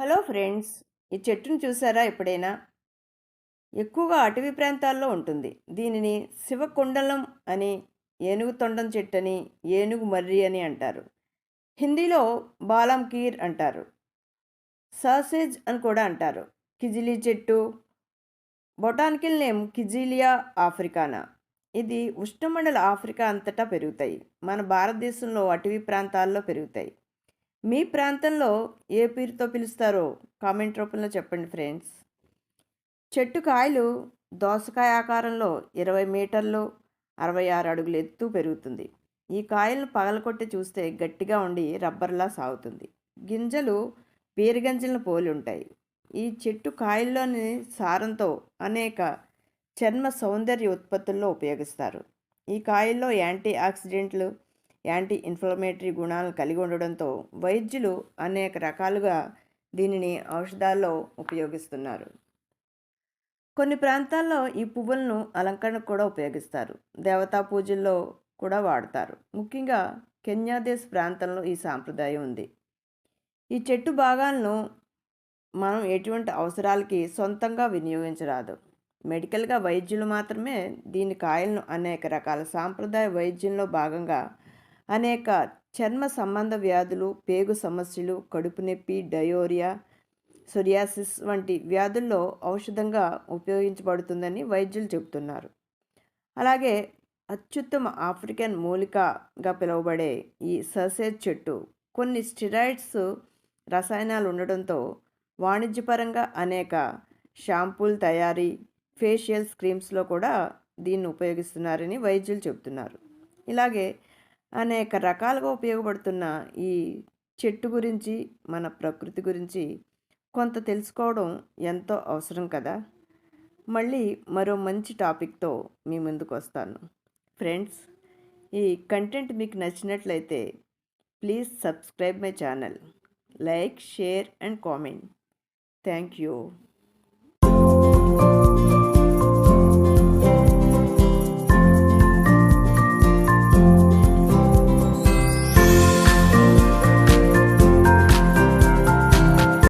Hello friends ఈ చెట్టును చూసారా ఎప్పుడైనా? ఎక్కువగా అటవీ ప్రాంతాల్లో ఉంటుంది. దీనిని శివకుండలం అని ఏనుగు తొండం చెట్టు అని ఏనుగు మర్రి అని అంటారు. హిందీలో బాలం కీర్ అంటారు. సాసేజ్ అని కూడా అంటారు. కిజిలీ చెట్టు బొటానికల్ నేమ్ కిజిలియా ఆఫ్రికానా? ఇది ఉష్ణమండల ఆఫ్రికా అంతటా పెరుగుతాయి. మన భారతదేశంలో అటవీ ప్రాంతాల్లో పెరుగుతాయి. మీ ప్రాంతంలో ఏ పేరుతో పిలుస్తారో కామెంట్ రూపంలో చెప్పండి ఫ్రెండ్స్. చెట్టు కాయలు దోసకాయ ఆకారంలో ఇరవై మీటర్లు అరవై ఆరు అడుగులు ఎత్తు పెరుగుతుంది. ఈ కాయలను పగలకొట్టి చూస్తే గట్టిగా ఉండి రబ్బర్లా సాగుతుంది. గింజలు పీరగంజలను పోలి ఉంటాయి. ఈ చెట్టు కాయల్లోని సారంతో అనేక చర్మ సౌందర్య ఉత్పత్తుల్లో ఉపయోగిస్తారు. ఈ కాయల్లో యాంటీ ఆక్సిడెంట్లు యాంటీ ఇన్ఫ్లమేటరీ గుణాలను కలిగి ఉండడంతో వైద్యులు అనేక రకాలుగా దీనిని ఔషధాల్లో ఉపయోగిస్తున్నారు. కొన్ని ప్రాంతాల్లో ఈ పువ్వులను అలంకరణకు కూడా ఉపయోగిస్తారు. దేవతా పూజల్లో కూడా వాడతారు. ముఖ్యంగా కెన్యాదేశ్ ప్రాంతంలో ఈ సాంప్రదాయం ఉంది. ఈ చెట్టు భాగాలను మనం ఎటువంటి అవసరాలకి సొంతంగా వినియోగించరాదు. మెడికల్గా వైద్యులు మాత్రమే దీని కాయలను అనేక రకాల సాంప్రదాయ వైద్యంలో భాగంగా అనేక చర్మ సంబంధ వ్యాధులు పేగు సమస్యలు కడుపు నొప్పి డయోరియా సొరియాసిస్ వంటి వ్యాధుల్లో ఔషధంగా ఉపయోగించబడుతుందని వైద్యులు చెబుతున్నారు. అలాగే అత్యుత్తమ ఆఫ్రికన్ మూలికగా పిలువబడే ఈ ససేజ్ చెట్టు కొన్ని స్టిరాయిడ్స్ రసాయనాలు ఉండడంతో వాణిజ్యపరంగా అనేక షాంపూల తయారీ ఫేషియల్ క్రీమ్స్లో కూడా దీన్ని ఉపయోగిస్తున్నారని వైద్యులు చెబుతున్నారు. ఇలాగే అనేక రకాలుగా ఉపయోగపడుతున్న ఈ చెట్టు గురించి మన ప్రకృతి గురించి కొంత తెలుసుకోవడం ఎంతో అవసరం కదా? మళ్ళీ మరో మంచి టాపిక్తో మీ ముందుకు వస్తాను. ఫ్రెండ్స్ ఈ కంటెంట్ మీకు నచ్చినట్లయితే please subscribe my channel like share and comment. Thank you